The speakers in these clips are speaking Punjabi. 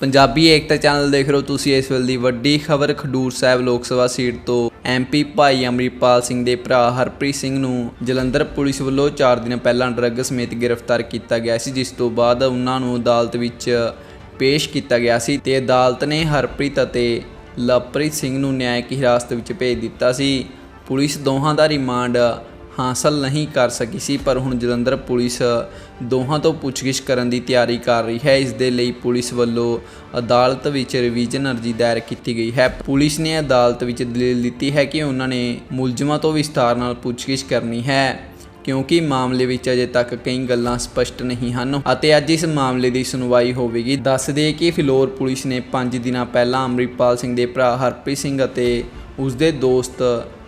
ਪੰਜਾਬੀ ਏਕਤਾ ਚੈਨਲ ਦੇਖ ਰਹੇ ਹੋ ਤੁਸੀਂ ਇਸ ਵੇਲੇ ਦੀ ਵੱਡੀ ਖਬਰ, ਖਡੂਰ ਸਾਹਿਬ ਲੋਕ ਸਭਾ ਸੀਟ ਤੋਂ। ਐਮਪੀ ਭਾਈ ਅਮਰੀਪਾਲ ਸਿੰਘ ਦੇ ਭਰਾ ਹਰਪ੍ਰੀਤ ਸਿੰਘ ਨੂੰ ਜਲੰਧਰ ਪੁਲਿਸ ਵੱਲੋਂ 4 ਦਿਨ ਪਹਿਲਾਂ ਡਰੱਗ ਸਮੇਤ ਗ੍ਰਿਫਤਾਰ ਕੀਤਾ ਗਿਆ ਸੀ, ਜਿਸ ਤੋਂ ਬਾਅਦ ਉਹਨਾਂ ਨੂੰ ਅਦਾਲਤ ਵਿੱਚ ਪੇਸ਼ ਕੀਤਾ ਗਿਆ ਸੀ ਤੇ ਅਦਾਲਤ ਨੇ ਹਰਪ੍ਰੀਤ ਅਤੇ ਲਵਪ੍ਰੀਤ ਸਿੰਘ ਨੂੰ ਨਿਆਇਕ ਹਿਰਾਸਤ ਵਿੱਚ ਭੇਜ ਦਿੱਤਾ ਸੀ। ਪੁਲਿਸ ਦੋਹਾਂ ਦਾ ਰਿਮਾਂਡ ਹਾਸਲ ਨਹੀਂ ਕਰ ਸਕੀ ਸੀ, ਪਰ ਹੁਣ ਜਲੰਧਰ ਪੁਲਿਸ ਦੋਹਾਂ ਤੋਂ ਪੁੱਛਗਿੱਛ ਕਰਨ ਦੀ ਤਿਆਰੀ ਕਰ ਰਹੀ ਹੈ। ਇਸ ਦੇ ਲਈ ਪੁਲਿਸ ਵੱਲੋਂ ਅਦਾਲਤ ਵਿੱਚ ਰਿਵੀਜ਼ਨ ਅਰਜ਼ੀ ਦਾਇਰ ਕੀਤੀ ਗਈ ਹੈ। ਪੁਲਿਸ ਨੇ ਅਦਾਲਤ ਵਿੱਚ ਦਲੀਲ ਦਿੱਤੀ ਹੈ ਕਿ ਉਹਨਾਂ ਨੇ ਮੁਲਜ਼ਮਾਂ ਤੋਂ ਵਿਸਤਾਰ ਨਾਲ ਪੁੱਛਗਿੱਛ ਕਰਨੀ ਹੈ, ਕਿਉਂਕਿ ਮਾਮਲੇ ਵਿੱਚ ਅਜੇ ਤੱਕ ਕਈ ਗੱਲਾਂ ਸਪਸ਼ਟ ਨਹੀਂ ਹਨ ਅਤੇ ਅੱਜ ਇਸ ਮਾਮਲੇ ਦੀ ਸੁਣਵਾਈ ਹੋਵੇਗੀ। ਦੱਸ ਦਈਏ ਕਿ ਫਿਲੌਰ ਪੁਲਿਸ ਨੇ 5 ਦਿਨਾਂ ਪਹਿਲਾਂ ਅੰਮ੍ਰਿਤਪਾਲ ਸਿੰਘ ਦੇ ਭਰਾ ਹਰਪ੍ਰੀਤ ਸਿੰਘ ਅਤੇ ਉਸ ਦੇ ਦੋਸਤ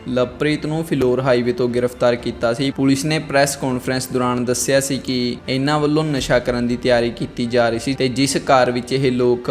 ਲਵਪ੍ਰੀਤ ਨੂੰ ਫਿਲੌਰ ਹਾਈਵੇ ਤੋਂ ਗ੍ਰਿਫਤਾਰ ਕੀਤਾ ਸੀ। ਪੁਲਿਸ ਨੇ ਪ੍ਰੈਸ ਕਾਨਫਰੰਸ ਦੌਰਾਨ ਦੱਸਿਆ ਸੀ ਕਿ ਇਹਨਾਂ ਵੱਲੋਂ ਨਸ਼ਾ ਕਰਨ ਦੀ ਤਿਆਰੀ ਕੀਤੀ ਜਾ ਰਹੀ ਸੀ ਤੇ ਜਿਸ ਕਾਰ ਵਿੱਚ ਇਹ ਲੋਕ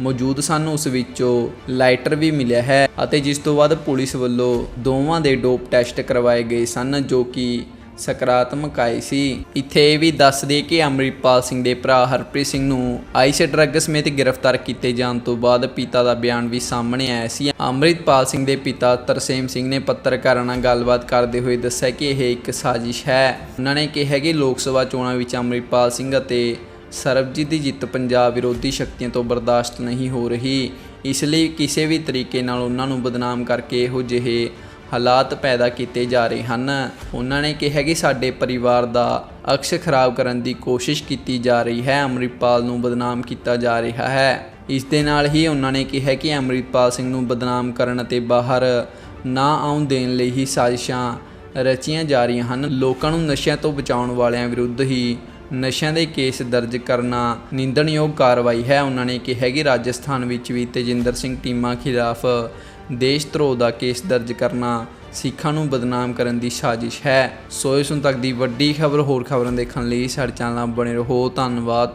ਮੌਜੂਦ ਸਨ, ਉਸ ਵਿੱਚੋਂ ਲਾਈਟਰ ਵੀ ਮਿਲਿਆ ਹੈ ਅਤੇ ਜਿਸ ਤੋਂ ਬਾਅਦ ਪੁਲਿਸ ਵੱਲੋਂ ਦੋਵਾਂ ਦੇ ਡੋਪ ਟੈਸਟ ਕਰਵਾਏ ਗਏ ਸਨ, ਜੋ ਕਿ ਸਕਾਰਾਤਮਕ ਆਏ ਸੀ। ਇੱਥੇ ਇਹ ਵੀ ਦੱਸ ਦੇ ਕਿ ਅੰਮ੍ਰਿਤਪਾਲ ਸਿੰਘ ਦੇ ਭਰਾ ਹਰਪ੍ਰੀਤ ਸਿੰਘ ਨੂੰ ਆਈਸ ਡਰੱਗ ਸਮੇਤ ਗ੍ਰਿਫਤਾਰ ਕੀਤੇ ਜਾਣ ਤੋਂ ਬਾਅਦ ਪਿਤਾ ਦਾ ਬਿਆਨ ਵੀ ਸਾਹਮਣੇ ਆਇਆ ਸੀ। ਅੰਮ੍ਰਿਤਪਾਲ ਸਿੰਘ ਦੇ ਪਿਤਾ ਤਰਸੇਮ ਸਿੰਘ ਨੇ ਪੱਤਰਕਾਰਾਂ ਨਾਲ ਗੱਲਬਾਤ ਕਰਦੇ ਹੋਏ ਦੱਸਿਆ ਕਿ ਇਹ ਇੱਕ ਸਾਜ਼ਿਸ਼ ਹੈ। ਉਹਨਾਂ ਨੇ ਕਿਹਾ ਕਿ ਲੋਕ ਸਭਾ ਚੋਣਾਂ ਵਿੱਚ ਅੰਮ੍ਰਿਤਪਾਲ ਸਿੰਘ ਅਤੇ ਸਰਬਜੀਤ ਦੀ ਜਿੱਤ ਪੰਜਾਬ ਵਿਰੋਧੀ ਸ਼ਕਤੀਆਂ ਤੋਂ ਬਰਦਾਸ਼ਤ ਨਹੀਂ ਹੋ ਰਹੀ। ਇਸ ਲਈ ਕਿਸੇ ਵੀ ਤਰੀਕੇ ਨਾਲ ਉਹਨਾਂ ਨੂੰ ਬਦਨਾਮ ਕਰਕੇ ਇਹੋ ਜਿਹੇ ਹਾਲਾਤ ਪੈਦਾ ਕੀਤੇ ਜਾ ਰਹੇ ਹਨ। ਉਹਨਾਂ ਨੇ ਕਿਹਾ ਕਿ ਸਾਡੇ ਪਰਿਵਾਰ ਦਾ ਅਕਸ਼ ਖਰਾਬ ਕਰਨ ਦੀ ਕੋਸ਼ਿਸ਼ ਕੀਤੀ ਜਾ ਰਹੀ ਹੈ। ਅੰਮ੍ਰਿਤਪਾਲ ਨੂੰ ਬਦਨਾਮ ਕੀਤਾ ਜਾ ਰਿਹਾ ਹੈ। ਇਸ ਦੇ ਨਾਲ ਹੀ ਉਹਨਾਂ ਨੇ ਕਿਹਾ ਕਿ ਅੰਮ੍ਰਿਤਪਾਲ ਸਿੰਘ ਨੂੰ ਬਦਨਾਮ ਕਰਨ ਅਤੇ ਬਾਹਰ ਨਾ ਆਉਣ ਦੇਣ ਲਈ ਹੀ ਸਾਜ਼ਿਸ਼ਾਂ ਰਚੀਆਂ ਜਾ ਰਹੀਆਂ ਹਨ। ਲੋਕਾਂ ਨੂੰ ਨਸ਼ਿਆਂ ਤੋਂ ਬਚਾਉਣ ਵਾਲਿਆਂ ਵਿਰੁੱਧ ਹੀ ਨਸ਼ਿਆਂ ਦੇ ਕੇਸ ਦਰਜ ਕਰਨਾ ਨਿੰਦਣਯੋਗ ਕਾਰਵਾਈ ਹੈ। ਉਹਨਾਂ ਨੇ ਕਿਹਾ ਕਿ ਰਾਜਸਥਾਨ ਵਿੱਚ ਵੀ ਤੇਜਿੰਦਰ ਸਿੰਘ ਟੀਮਾ ਖਿਲਾਫ ਦੇਸ਼ ਧਰੋਹ ਦਾ ਕੇਸ ਦਰਜ ਕਰਨਾ, ਸਿੱਖਾਂ ਨੂੰ ਬਦਨਾਮ ਕਰਨ ਦੀ ਸਾਜ਼ਿਸ਼ ਹੈ। ਸੋ ਇਸ ਹੁਣ ਤੱਕ ਦੀ ਵੱਡੀ ਖਬਰ ਹੋਰ ਖਬਰਾਂ ਦੇਖਣ ਲਈ ਸਾਡੇ ਚੈਨਲ ਨਾਲ ਬਣੇ ਰਹੋ। ਧੰਨਵਾਦ।